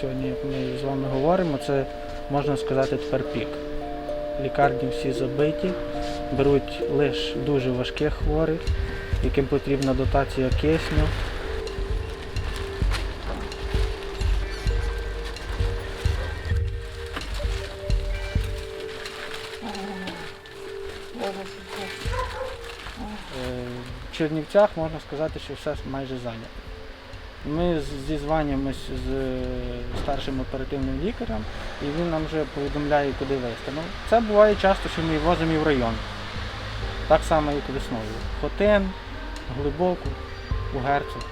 сьогодні, ми з вами говоримо, це можна сказати тепер пік. Лікарні всі забиті, беруть лише дуже важких хворих, яким потрібна дотація кисню. Е, В Чернівцях можна сказати, що все майже зайнято. Ми з- з старшим оперативним лікарем, і він нам вже повідомляє, куди везти. Ну, це буває часто, що ми возимо і в район. Так само, як весною. Хотин, глибоку, у Герцог.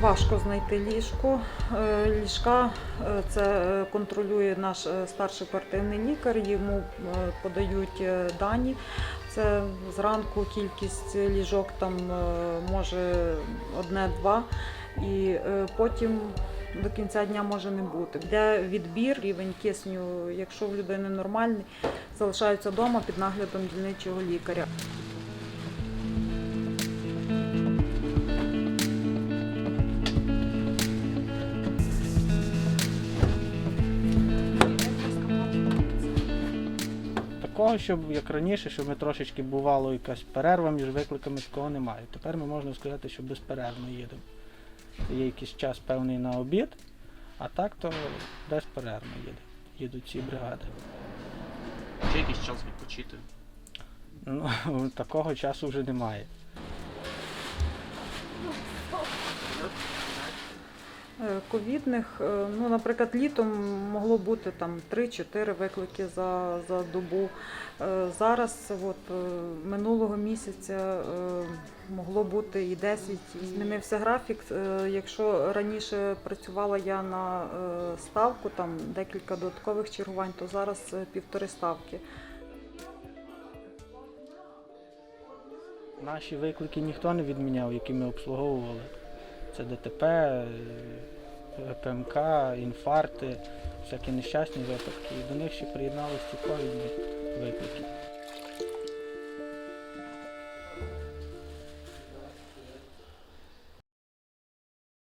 Важко знайти ліжко. Е, Ліжка е, це е, контролює наш старший оперативний лікар. Йому подають дані. Це зранку кількість ліжок там е, може одне-два, і е, потім до кінця дня може не бути. Де відбір, рівень кисню, якщо в людини нормальний, залишаються вдома під наглядом дільничого лікаря. Такого, щоб як раніше, щоб ми трошечки бувало якась перерва між викликами, такого немає. Тепер ми можна сказати, що безперервно їдемо. Є якийсь час певний на обід, а так то безперервно їде. Їдуть ці бригади. Чи якийсь час відпочити? Ну, такого часу вже немає. Е, Ковідних, е, ну, наприклад, літом могло бути там 3-4 виклики за, за добу. Е, Зараз, от, минулого місяця, могло бути і 10. Змінився графік. Якщо раніше працювала я на ставку, там декілька додаткових чергувань, то зараз півтори ставки. Наші виклики ніхто не відміняв, які ми обслуговували. Це ДТП, ПМК, інфаркти, всякі нещасні випадки. І до них ще приєдналися ці ковідні виклики.